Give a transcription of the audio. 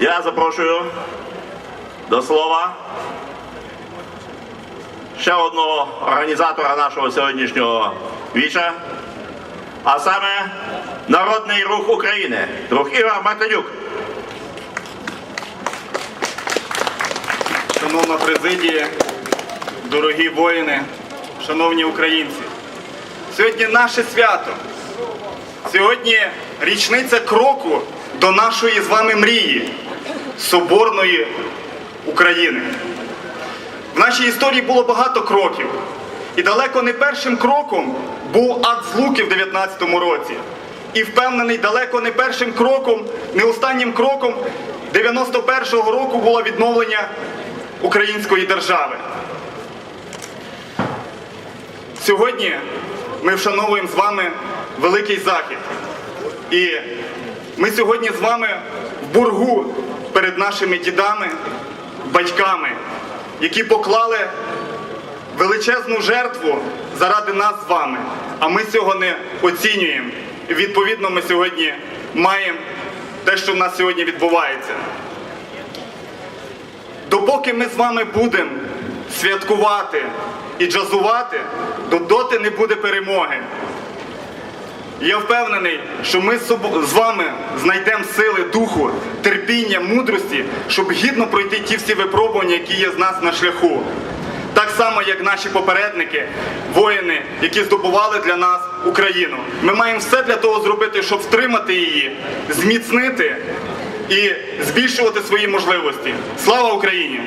Я запрошую до слова ще одного організатора нашого сьогоднішнього віча, а саме Народний рух України, друг Ігор Мартинюк. Шановна президія, дорогі воїни, шановні українці, сьогодні наше свято. Сьогодні річниця кроку до нашої з вами мрії Соборної України. В нашій історії було багато кроків. І далеко не першим кроком був акт Злуки в 19-му році. І впевнений, далеко не першим кроком, не останнім кроком 91-го року було відновлення української держави. Сьогодні ми вшановуємо з вами великий захід. І ми сьогодні з вами в боргу перед нашими дідами, батьками, які поклали величезну жертву заради нас з вами. А ми цього не оцінюємо. І відповідно ми сьогодні маємо те, що в нас сьогодні відбувається. Допоки ми з вами будемо святкувати і джазувати, доти не буде перемоги. Я впевнений, що ми з вами знайдемо сили духу, терпіння, мудрості, щоб гідно пройти ті всі випробування, які є з нас на шляху. Так само, як наші попередники, воїни, які здобували для нас Україну. Ми маємо все для того зробити, щоб втримати її, зміцнити і збільшувати свої можливості. Слава Україні!